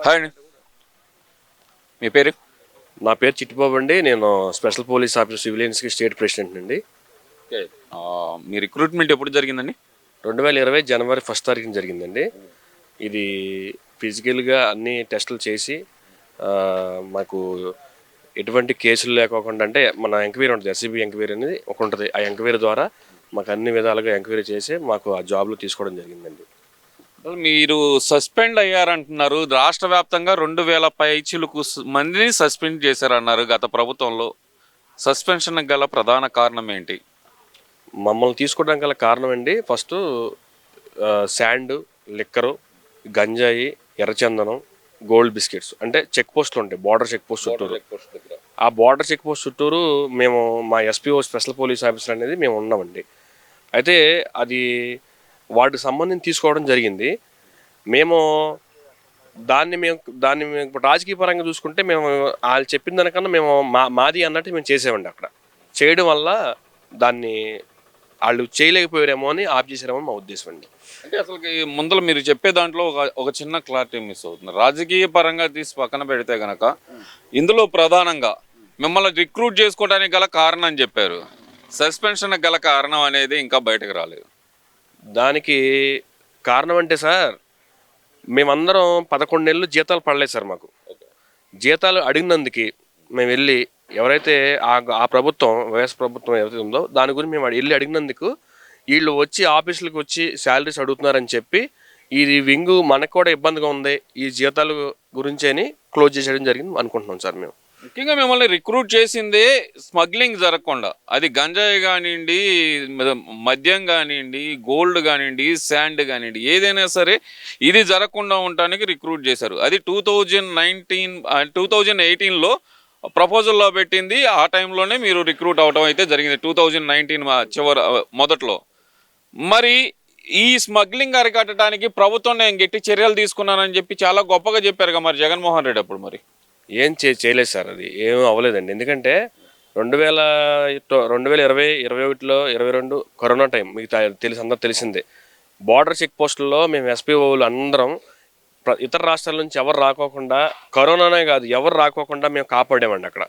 Hi అండి మీ పేరు? నా పేరు చిట్టిబాబు అండి. నేను స్పెషల్ పోలీస్ ఆఫీసర్ సివిలియన్స్కి స్టేట్ ప్రెసిడెంట్ అండి. మీ రిక్రూట్మెంట్ ఎప్పుడు జరిగిందండి? రెండు వేల ఇరవై జనవరి ఫస్ట్ తారీఖున జరిగిందండి. ఇది ఫిజికల్గా అన్ని టెస్టులు చేసి మాకు ఎటువంటి కేసులు లేకోకుండా అంటే మన ఎంక్వైరీ ఉంటుంది ఎస్సీబీ ఎంక్వైరీ అనేది ఒక ఉంటుంది. ఆ ఎంక్వైరీ ద్వారా మాకు అన్ని విధాలుగా ఎంక్వైరీ చేసి మాకు ఆ జాబ్లో తీసుకోవడం జరిగిందండి. మీరు సస్పెండ్ అయ్యారంటున్నారు. రాష్ట్ర వ్యాప్తంగా రెండు వేల పైచిలకు మందిని సస్పెండ్ చేశారన్నారు గత ప్రభుత్వంలో. సస్పెన్షన్ గల ప్రధాన కారణం ఏంటి? మమ్మల్ని తీసుకోవడానికి గల కారణం అండి ఫస్ట్ శాండ్ లిక్కరు గంజాయి ఎర్రచందనం గోల్డ్ బిస్కెట్స్. అంటే చెక్ పోస్టులు ఉంటాయి బార్డర్ చెక్ పోస్ట్ చుట్టూరు. ఆ బార్డర్ చెక్ పోస్ట్ చుట్టూరు మేము మా ఎస్పీఓ స్పెషల్ పోలీస్ ఆఫీసర్ అనేది మేము ఉన్నామండి. అయితే అది వాటికి సంబంధించి తీసుకోవడం జరిగింది. మేము దాన్ని మేము దాన్ని మేము ఇప్పుడు రాజకీయ పరంగా చూసుకుంటే మేము వాళ్ళు చెప్పిన దానికన్నా మేము మా మాది అన్నట్టు మేము చేసేవండి అక్కడ. చేయడం వల్ల దాన్ని వాళ్ళు చేయలేకపోయారేమో అని ఆఫ్ చేసారేమో మా ఉద్దేశం అండి. అంటే అసలు ముందర మీరు చెప్పే దాంట్లో ఒక ఒక చిన్న క్లారిటీ మిస్ అవుతుంది. రాజకీయ పరంగా తీసి పక్కన పెడితే గనక ఇందులో ప్రధానంగా మిమ్మల్ని రిక్రూట్ చేసుకోవడానికి గల కారణం అని చెప్పారు. సస్పెన్షన్ గల కారణం అనేది ఇంకా బయటకు రాలేదు. దానికి కారణం అంటే సార్ మేమందరం పదకొండు నెలలు జీతాలు పడలేదు సార్ మాకు. జీతాలు అడిగినందుకు మేము వెళ్ళి ఎవరైతే ఆ ఆ ప్రభుత్వం వైఎస్ ప్రభుత్వం ఎవరైతే ఉందో దాని గురించి మేము వెళ్ళి అడిగినందుకు వీళ్ళు వచ్చి ఆఫీసులకు వచ్చి శాలరీస్ అడుగుతున్నారని చెప్పి ఇది వింగు మనకు కూడా ఇబ్బందిగా ఉంది. ఈ జీతాల గురించి అని క్లోజ్ చేసేయడం జరిగింది అనుకుంటున్నాం సార్ మేము. ముఖ్యంగా మిమ్మల్ని రిక్రూట్ చేసిందే స్మగ్లింగ్ జరగకుండా. అది గంజాయి కానివ్వండి మద్యం కానివ్వండి గోల్డ్ కానివ్వండి శాండ్ కానివ్వండి ఏదైనా సరే ఇది జరగకుండా ఉండటానికి రిక్రూట్ చేశారు. అది two thousand nineteen two thousand ఎయిటీన్లో ప్రపోజల్లో పెట్టింది. ఆ టైంలోనే మీరు రిక్రూట్ అవడం అయితే జరిగింది టూ థౌజండ్ నైన్టీన్ చివరి మొదట్లో. మరి ఈ స్మగ్లింగ్ అరికట్టడానికి ప్రభుత్వం నేను గట్టి చర్యలు తీసుకున్నానని చెప్పి చాలా గొప్పగా చెప్పారు కదా మరి జగన్మోహన్ రెడ్డి అప్పుడు మరి. ఏం చే చేయలేదు సార్ అది. ఏం అవ్వలేదండి. ఎందుకంటే రెండు వేల రెండు వేల ఇరవై ఇరవై ఒకటిలో ఇరవై రెండు కరోనా టైం మీకు తెలిసి అందరూ తెలిసిందే. బార్డర్ చెక్ పోస్టుల్లో మేము ఎస్పీఓలు అందరం ప్ర- ఇతర రాష్ట్రాల నుంచి ఎవరు రాకోకుండా కరోనానే కాదు ఎవరు రాకోకుండా మేము కాపాడామండి అక్కడ.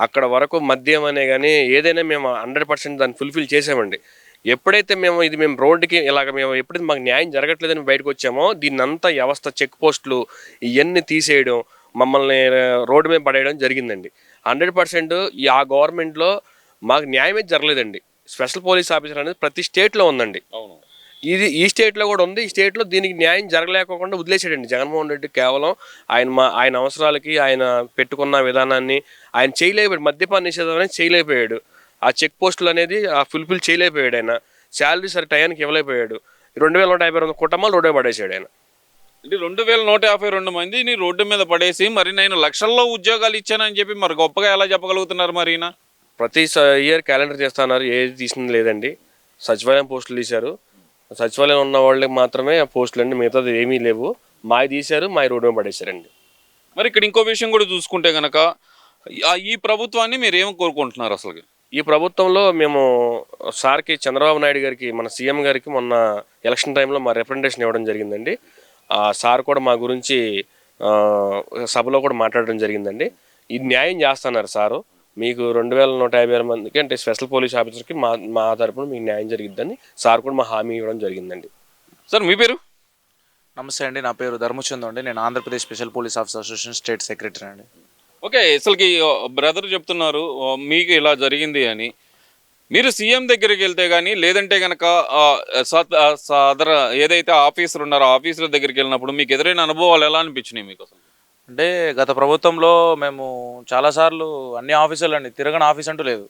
అక్కడ వరకు మద్యం అనే కానీ ఏదైనా మేము హండ్రెడ్ పర్సెంట్ దాన్ని ఫుల్ఫిల్ చేసామండి. ఎప్పుడైతే మేము ఇది మేము రోడ్డుకి ఇలాగ మేము ఎప్పుడైతే మాకు న్యాయం జరగట్లేదని బయటకు వచ్చామో దీన్నంతా వ్యవస్థ చెక్ పోస్టులు ఇవన్నీ తీసేయడం మమ్మల్ని రోడ్డు మీద పడేయడం జరిగిందండి. హండ్రెడ్ పర్సెంట్ ఈ ఆ గవర్నమెంట్లో మాకు న్యాయమే జరగలేదండి. స్పెషల్ పోలీస్ ఆఫీసర్ అనేది ప్రతి స్టేట్లో ఉందండి. అవును. ఇది ఈ స్టేట్లో కూడా ఉంది. ఈ స్టేట్లో దీనికి న్యాయం జరగలేకోకుండా వదిలేసాడండి జగన్మోహన్ రెడ్డి కేవలం. ఆయన మా ఆయన అవసరాలకి ఆయన పెట్టుకున్న విధానాన్ని ఆయన చేయలేకపోయాడు. మద్యపాన నిషేధం అనేది చేయలేకపోయాడు. ఆ చెక్ పోస్టులు అనేది ఆ ఫుల్ఫిల్ చేయలేకపోయాడు ఆయన. శాలరీ సరే టయానికి ఇవ్వలేకపోయాడు. రెండు వేల నూట యాభై రెండు కుటుంబాలు రోడ్డు పడేసాడు ఆయన. అంటే రెండు వేల నూట యాభై రెండు మందిని రోడ్డు మీద పడేసి మరి నేను లక్షల్లో ఉద్యోగాలు ఇచ్చానని చెప్పి మరి గొప్పగా ఎలా చెప్పగలుగుతున్నారు మరి ఈయన? ప్రతి ఇయర్ క్యాలెండర్ చేస్తున్నారు ఏది తీసింది లేదండి. సచివాలయం పోస్టులు తీశారు. సచివాలయం ఉన్న వాళ్ళకి మాత్రమే ఆ పోస్టులు అండి మిగతాది ఏమీ లేవు. మావి తీశారు మావి రోడ్డు మీద పడేశారండి. మరి ఇక్కడ ఇంకో విషయం కూడా చూసుకుంటే గనక ఆ ఈ ప్రభుత్వాన్ని మీరు ఏం కోరుకుంటున్నారు అసలు ఈ ప్రభుత్వంలో మేము సార్కి చంద్రబాబు నాయుడు గారికి మన సీఎం గారికి మొన్న ఎలక్షన్ టైంలో మా రిప్రజెంటేషన్ ఇవ్వడం జరిగిందండి. సార్ కూడా మా గురించి సభలో కూడా మాట్లాడడం జరిగిందండి. ఇది న్యాయం చేస్తున్నారు సారు. మీకు రెండు వేల నూట యాభై ఆరు మందికి అంటే స్పెషల్ పోలీస్ ఆఫీసర్కి మా మా తరపున మీకు న్యాయం జరిగిద్దని సార్ కూడా మా హామీ ఇవ్వడం జరిగిందండి. సార్ మీ పేరు? నమస్తే అండి. నా పేరు ధర్మచంద్ అండి. నేను Andhra Pradesh special police officer association state secretary అండి. ఓకే అసలుకి బ్రదర్ చెప్తున్నారు మీకు ఇలా జరిగింది అని. మీరు సీఎం దగ్గరికి వెళ్తే కానీ లేదంటే కనుక అదర్ ఏదైతే ఆఫీసర్ ఉన్నారో ఆఫీసర్ దగ్గరికి వెళ్ళినప్పుడు మీకు ఎదురైన అనుభవాలు ఎలా అనిపించినాయి మీకు అసలు? అంటే గత ప్రభుత్వంలో మేము చాలాసార్లు అన్ని ఆఫీసులు అండి తిరగని ఆఫీస్ అంటూ లేదు.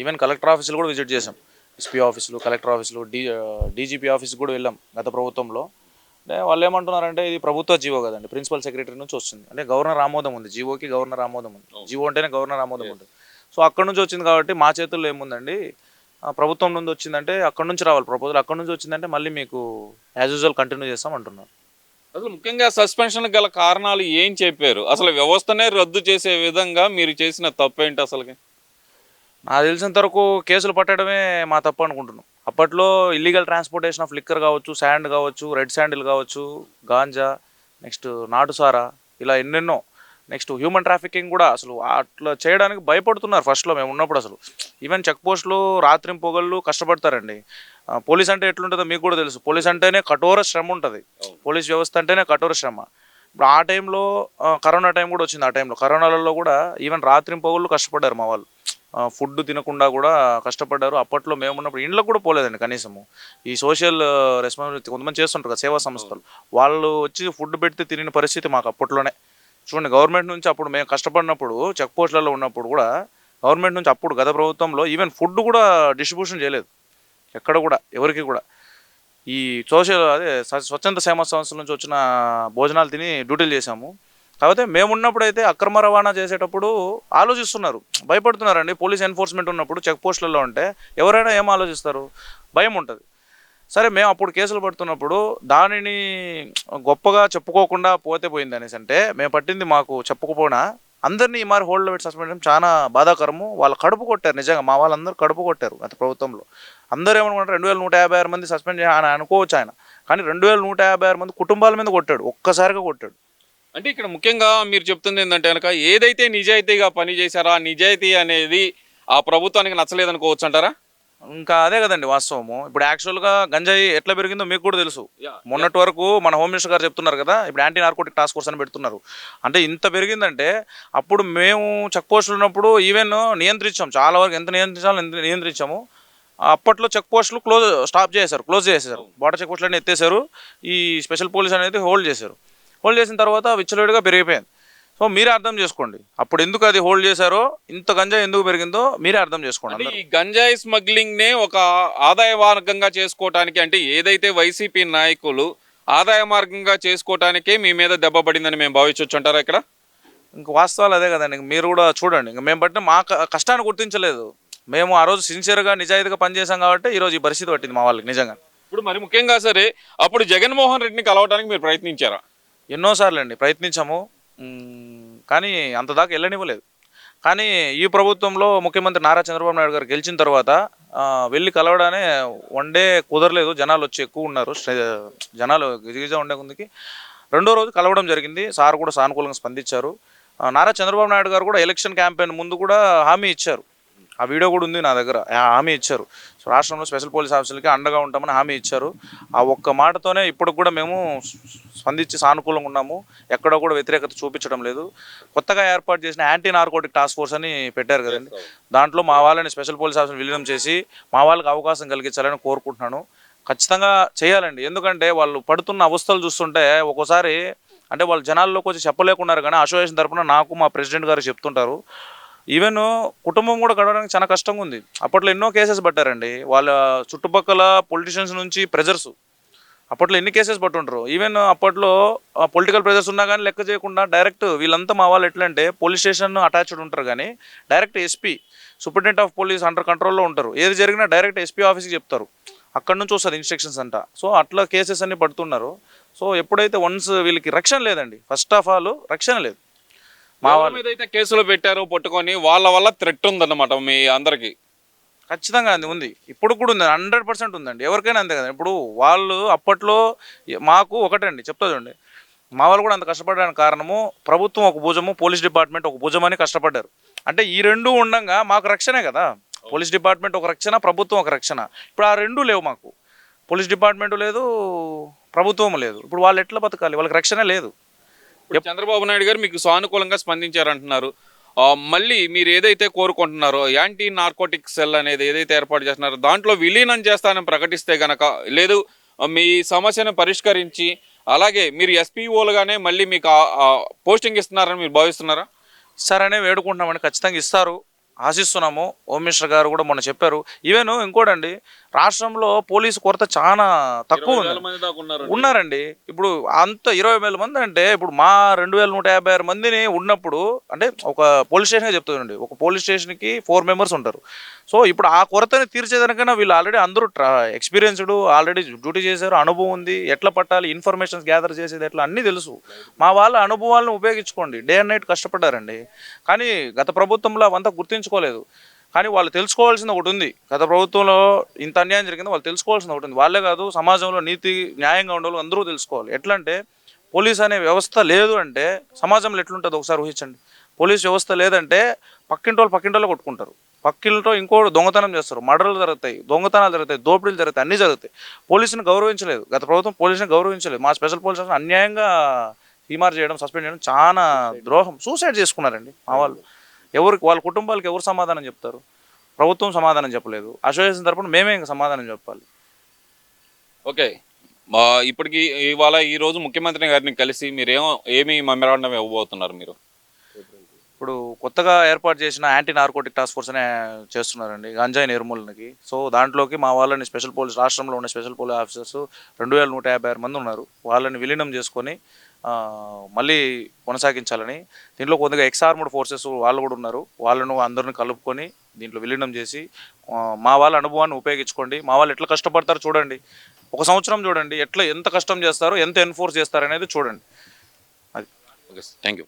ఈవెన్ కలెక్టర్ ఆఫీసులు కూడా విజిట్ చేసాం ఎస్పీ ఆఫీసులు కలెక్టర్ ఆఫీసులు డీ డీజీపీ ఆఫీస్కి కూడా వెళ్ళాం గత ప్రభుత్వంలో. అంటే వాళ్ళు ఏమంటున్నారంటే ఇది ప్రభుత్వ జీవో కదండి ప్రిన్సిపల్ సెక్రటరీ నుంచి వస్తుంది. అంటే గవర్నర్ ఆమోదం ఉంది జీవోకి గవర్నర్ ఆమోదం ఉంది. జీవో అంటేనే గవర్నర్ ఆమోదం ఉంటుంది. సో అక్కడ నుంచి వచ్చింది కాబట్టి మా చేతుల్లో ఏముందండి ప్రభుత్వం నుండి వచ్చిందంటే అక్కడ నుంచి రావాలి. ప్రపోజల్ అక్కడ నుంచి వచ్చిందంటే మళ్ళీ మీకు యాజ్ యూజువల్ కంటిన్యూ చేస్తాం అంటున్నారు. అసలు ముఖ్యంగా సస్పెన్షన్ గల కారణాలు ఏం చెప్పారు? అసలు వ్యవస్థనే రద్దు చేసే విధంగా మీరు చేసిన తప్పేంటి అసలుకి? నాకు తెలిసినంత వరకు కేసులు పట్టడమే మా తప్పు అనుకుంటున్నాం. అప్పట్లో ఇల్లీగల్ ట్రాన్స్పోర్టేషన్ ఆఫ్ లిక్కర్ కావచ్చు శాండ్ కావచ్చు రెడ్ శాండిల్ కావచ్చు గాంజా నెక్స్ట్ నాటుసారా ఇలా ఎన్నెన్నో నెక్స్ట్ హ్యూమన్ ట్రాఫికింగ్ కూడా అసలు అట్లా చేయడానికి భయపడుతున్నారు ఫస్ట్లో మేము ఉన్నప్పుడు అసలు. ఈవెన్ చెక్ పోస్టులు రాత్రి పొగళ్ళు కష్టపడతారండి. పోలీస్ అంటే ఎట్లుంటుందో మీకు కూడా తెలుసు. పోలీస్ అంటేనే కఠోర శ్రమ ఉంటుంది. పోలీస్ వ్యవస్థ అంటేనే కఠోర శ్రమ. ఇప్పుడు ఆ టైంలో కరోనా టైం కూడా వచ్చింది ఆ టైంలో. కరోనాలలో కూడా ఈవెన్ రాత్రి పొగళ్ళు కష్టపడ్డారు మా వాళ్ళు. ఫుడ్ తినకుండా కూడా కష్టపడ్డారు. అప్పట్లో మేము ఉన్నప్పుడు ఇండ్లకు కూడా పోలేదండి కనీసము. ఈ సోషల్ రెస్పాన్సిబిలిటీ కొంతమంది చేస్తుంటారు కదా సేవా సంస్థలు. వాళ్ళు వచ్చి ఫుడ్ పెడితే తినే పరిస్థితి మాకు అప్పట్లోనే. చూడండి గవర్నమెంట్ నుంచి అప్పుడు మేము కష్టపడినప్పుడు చెక్ పోస్టులలో ఉన్నప్పుడు కూడా గవర్నమెంట్ నుంచి అప్పుడు గత ప్రభుత్వంలో ఈవెన్ ఫుడ్ కూడా డిస్ట్రిబ్యూషన్ చేయలేదు. ఎక్కడ కూడా ఎవరికి కూడా. ఈ సోషల్ అదే స్వచ్ఛంద సేమ సంస్థల నుంచి వచ్చిన భోజనాలు తిని డ్యూటీలు చేశాము. కాకపోతే మేము అక్రమ రవాణా చేసేటప్పుడు ఆలోచిస్తున్నారు. భయపడుతున్నారండి. పోలీస్ ఎన్ఫోర్స్మెంట్ ఉన్నప్పుడు చెక్ పోస్టులలో ఉంటే ఎవరైనా ఏం ఆలోచిస్తారు? భయం ఉంటుంది. సరే మేము అప్పుడు కేసులు పడుతున్నప్పుడు దానిని గొప్పగా చెప్పుకోకుండా పోతే పోయింది అనేసి అంటే మేము పట్టింది మాకు చెప్పుకోపోయినా అందరినీ ఈ మారి హోల్డ్లో పెట్టి సస్పెండ్ చేయడం చాలా బాధాకరము. వాళ్ళు కడుపు కొట్టారు నిజంగా మా వాళ్ళందరూ కడుపు కొట్టారు గత ప్రభుత్వంలో. అందరూ ఏమనుకుంటారు రెండు వేల నూట యాభై ఆరు మంది సస్పెండ్ చేయాలని అనుకోవచ్చు ఆయన. కానీ రెండు వేల నూట యాభై ఆరు మంది కుటుంబాల మీద కొట్టాడు ఒక్కసారిగా కొట్టాడు. అంటే ఇక్కడ ముఖ్యంగా మీరు చెప్తుంది ఏంటంటే కనుక ఏదైతే నిజాయితీగా పనిచేశారో ఆ నిజాయితీ అనేది ఆ ప్రభుత్వానికి నచ్చలేదనుకోవచ్చు అంటారా? ఇంకా అదే కదండి వాస్తవము. ఇప్పుడు యాక్చువల్గా గంజాయి ఎట్లా పెరిగిందో మీకు కూడా తెలుసు. మొన్నటి వరకు మన హోమ్ మినిస్టర్ గారు చెప్తున్నారు కదా ఇప్పుడు యాంటీ నార్కోటిక్ టాస్క్ ఫోర్స్ అని పెడుతున్నారు. అంటే ఇంత పెరిగిందంటే అప్పుడు మేము చెక్ పోస్టులు ఉన్నప్పుడు ఈవెన్ నియంత్రించాం. చాలా వరకు ఎంత నియంత్రించాలో ఎంత నియంత్రించాము. అప్పట్లో చెక్ పోస్టులు క్లోజ్ స్టాప్ చేశారు క్లోజ్ చేసేసారు బార్డర్ చెక్ పోస్టులు ఎత్తేసారు ఈ స్పెషల్ పోలీస్ అనేది హోల్డ్ చేశారు. హోల్డ్ చేసిన తర్వాత విచ్చలవిడిగా పెరిగిపోయింది. సో మీరే అర్థం చేసుకోండి. అప్పుడు ఎందుకు అది హోల్డ్ చేశారో ఇంత గంజాయి ఎందుకు పెరిగిందో మీరే అర్థం చేసుకోండి. ఈ గంజాయి స్మగ్లింగ్ నే ఒక ఆదాయ మార్గంగా చేసుకోవటానికి అంటే ఏదైతే వైసీపీ నాయకులు ఆదాయ మార్గంగా చేసుకోవటానికే మీ మీద దెబ్బ పడిందని మేము భావించవచ్చు అంటారా ఇక్కడ? ఇంక వాస్తవాలు అదే కదండి. మీరు కూడా చూడండి. ఇంక మేము బట్టి మా కష్టాన్ని గుర్తించలేదు. మేము ఆ రోజు సిన్సియర్గా నిజాయితీగా పనిచేసాం కాబట్టి ఈరోజు ఈ పరిస్థితి పట్టింది మా వాళ్ళకి నిజంగా. ఇప్పుడు మరి ముఖ్యంగా సరే అప్పుడు జగన్మోహన్ రెడ్డిని కలవడానికి మీరు ప్రయత్నించారా? ఎన్నోసార్లు అండి ప్రయత్నించాము. కానీ అంత దాకా వెళ్ళనివ్వలేదు. కానీ ఈ ప్రభుత్వంలో ముఖ్యమంత్రి నారా చంద్రబాబు నాయుడు గారు గెలిచిన తర్వాత వెళ్ళి కలవడానే వన్ డే కుదరలేదు. జనాలు వచ్చి ఎక్కువ ఉన్నారు. జనాలు గిజగిజ ఉండే కొందికి రెండో రోజు కలవడం జరిగింది. సార్ కూడా సానుకూలంగా స్పందించారు. నారా చంద్రబాబు నాయుడు గారు కూడా ఎలక్షన్ క్యాంపెయిన్ ముందు కూడా హామీ ఇచ్చారు. ఆ వీడియో కూడా ఉంది నా దగ్గర. హామీ ఇచ్చారు. సో రాష్ట్రంలో స్పెషల్ పోలీస్ ఆఫీసర్లకి అండగా ఉంటామని హామీ ఇచ్చారు. ఆ ఒక్క మాటతోనే ఇప్పుడు కూడా మేము స్పందించి సానుకూలంగా ఉన్నాము. ఎక్కడ కూడా వ్యతిరేకత చూపించడం లేదు. కొత్తగా ఏర్పాటు చేసిన యాంటీ నార్కోటిక్ టాస్క్ ఫోర్స్ అని పెట్టారు కదండి. దాంట్లో మా వాళ్ళని స్పెషల్ పోలీస్ ఆఫీసర్ విలీనం చేసి మా వాళ్ళకి అవకాశం కలిగించాలని కోరుకుంటున్నాను. ఖచ్చితంగా చేయాలండి. ఎందుకంటే వాళ్ళు పడుతున్న అవస్థలు చూస్తుంటే ఒక్కోసారి అంటే వాళ్ళు జనాల్లోకి వచ్చి చెప్పలేకున్నారు కానీ అసోసియేషన్ తరపున నాకు మా ప్రెసిడెంట్ గారు చెప్తుంటారు. ఈవెన్ కుటుంబం కూడా గడవడానికి చాలా కష్టంగా ఉంది. అప్పట్లో ఎన్నో కేసెస్ పట్టారండి. వాళ్ళ చుట్టుపక్కల పొలిటీషియన్స్ నుంచి ప్రెజర్స్ అప్పట్లో ఎన్ని కేసెస్ పట్టుంటారు ఈవెన్ అప్పట్లో పొలిటికల్ ప్రెజర్స్ ఉన్నా కానీ లెక్క చేయకుండా డైరెక్ట్ వీళ్ళంతా మా వాళ్ళు ఎట్లా అంటే పోలీస్ స్టేషన్ అటాచ్డ్ ఉంటారు కానీ direct SP superintendent of police under కంట్రోల్లో ఉంటారు. ఏది జరిగినా డైరెక్ట్ ఎస్పీ ఆఫీస్కి చెప్తారు. అక్కడ నుంచి వస్తుంది ఇన్స్ట్రక్షన్స్ అంట. సో అట్లా కేసెస్ అన్ని పడుతున్నారు. సో ఎప్పుడైతే వన్స్ వీళ్ళకి రక్షణ లేదండి ఫస్ట్ ఆఫ్ ఆల్ రక్షణ లేదు. మా వాళ్ళు మీద అయితే కేసులు పెట్టారో పట్టుకొని వాళ్ళ వల్ల థ్రెట్ ఉందన్నమాట మీ అందరికి. ఖచ్చితంగా అది ఉంది. ఇప్పుడు కూడా ఉంది హండ్రెడ్ పర్సెంట్ ఉందండి. ఎవరికైనా అంతే కదా. ఇప్పుడు వాళ్ళు అప్పట్లో మాకు ఒకటండి చెప్తా చూడండి. మా వాళ్ళు కూడా అంత కష్టపడడానికి కారణము ప్రభుత్వం ఒక భుజము పోలీస్ డిపార్ట్మెంట్ ఒక భుజం అని కష్టపడ్డారు. అంటే ఈ రెండు ఉండంగా మాకు రక్షణే కదా. పోలీస్ డిపార్ట్మెంట్ ఒక రక్షణ ప్రభుత్వం ఒక రక్షణ. ఇప్పుడు ఆ రెండు లేవు మాకు. పోలీస్ డిపార్ట్మెంట్ లేదు ప్రభుత్వం లేదు. ఇప్పుడు వాళ్ళు ఎట్లా బతకాలి? వాళ్ళకి రక్షణ లేదు. ఇప్పుడు చంద్రబాబు నాయుడు గారు మీకు సానుకూలంగా స్పందించారంటున్నారు. మళ్ళీ మీరు ఏదైతే కోరుకుంటున్నారో యాంటీ నార్కోటిక్ సెల్ అనేది ఏదైతే ఏర్పాటు చేస్తున్నారో దాంట్లో విలీనం చేస్తానని ప్రకటిస్తే గనక లేదు మీ సమస్యను పరిష్కరించి అలాగే మీరు ఎస్పీఓలుగానే మళ్ళీ మీకు పోస్టింగ్ ఇస్తున్నారని మీరు భావిస్తున్నారా? ఇస్తారనే వేడుకుంటున్నామండి. ఖచ్చితంగా ఇస్తారు. ఆశిస్తున్నాము. హోమ్ మినిస్టర్ గారు కూడా మొన్న చెప్పారు. ఈవెన్ ఇంకోటండి రాష్ట్రంలో పోలీసు కొరత చాలా తక్కువ ఉంది. ఉన్నారండి. ఇప్పుడు అంత ఇరవై వేల మంది అంటే ఇప్పుడు మా రెండు వేల నూట యాభై ఆరు మందిని ఉన్నప్పుడు అంటే ఒక పోలీస్ స్టేషన్ చెప్తుందండి ఒక పోలీస్ స్టేషన్కి ఫోర్ మెంబర్స్ ఉంటారు. సో ఇప్పుడు ఆ కొరతని తీర్చేదానికైనా వీళ్ళు ఆల్రెడీ అందరూ ఎక్స్పీరియన్స్డ్ ఆల్రెడీ డ్యూటీ చేశారు అనుభవం ఉంది ఎట్లా పట్టాలి ఇన్ఫర్మేషన్స్ గ్యాదర్ చేసేది ఎట్లా అన్నీ తెలుసు. మా వాళ్ళ అనుభవాలను ఉపయోగించుకోండి. డే అండ్ నైట్ కష్టపడ్డారండి. కానీ గత ప్రభుత్వంలో అవంతా గుర్తించుకోలేదు. కానీ వాళ్ళు తెలుసుకోవాల్సింది ఒకటి ఉంది. గత ప్రభుత్వంలో ఇంత అన్యాయం జరిగిందో వాళ్ళు తెలుసుకోవాల్సింది ఒకటి ఉంది. వాళ్ళే కాదు సమాజంలో నీతి న్యాయంగా ఉండాలి అందరూ తెలుసుకోవాలి. ఎట్లా అంటే పోలీస్ అనే వ్యవస్థ లేదు అంటే సమాజంలో ఎట్లుంటుంది ఒకసారి ఊహించండి. పోలీస్ వ్యవస్థ లేదంటే పక్కింటి వాళ్ళు పక్కింటి వాళ్ళు కొట్టుకుంటారు. పక్కింట్లో ఇంకోటి దొంగతనం చేస్తారు. మర్డర్లు జరుగుతాయి దొంగతనాలు జరుగుతాయి దోపిడీలు జరుగుతాయి అన్నీ జరుగుతాయి. పోలీసుని గౌరవించలేదు. గత ప్రభుత్వం పోలీసుని గౌరవించలేదు. మా స్పెషల్ పోలీస్ స్టేషన్ అన్యాయంగా తీమార్ చేయడం సస్పెండ్ చేయడం చాలా ద్రోహం. సూసైడ్ చేసుకున్నారండి మా వాళ్ళు. ఎవరికి వాళ్ళ కుటుంబాలకు ఎవరు సమాధానం చెప్తారు? ప్రభుత్వం సమాధానం చెప్పలేదు. అసోసియేషన్ తరపున మేమే ఇంకా సమాధానం చెప్పాలి. ఓకే. మా ఇప్పటికి ఇవాళ ఈ రోజు ముఖ్యమంత్రి గారిని కలిసి మీరేమో ఏమి మెమరాండం ఇవ్వబోతున్నారు మీరు? ఇప్పుడు కొత్తగా ఏర్పాటు చేసిన యాంటీ నార్కోటిక్ టాస్క్ ఫోర్స్ అనే చేస్తున్నారండి గంజాయి నిర్మూలనకి. సో దాంట్లోకి మా వాళ్ళని స్పెషల్ పోలీస్ రాష్ట్రంలో ఉన్న స్పెషల్ పోలీస్ ఆఫీసర్స్ రెండు వేల నూట యాభై ఆరు మంది ఉన్నారు. వాళ్ళని విలీనం చేసుకొని మళ్ళీ కొనసాగించాలని. దీంట్లో కొద్దిగా ఎక్స్ ఆర్మ్డ్ ఫోర్సెస్ వాళ్ళు కూడా ఉన్నారు. వాళ్ళను అందరిని కలుపుకొని దీంట్లో విలీనం చేసి మా వాళ్ళ అనుభవాన్ని ఉపయోగించుకోండి. మా వాళ్ళు ఎట్లా కష్టపడతారో చూడండి. ఒక సంవత్సరం చూడండి. ఎట్లా ఎంత కష్టం చేస్తారో ఎంత ఎన్ఫోర్స్ చేస్తారనేది చూడండి. అది. Okay thank you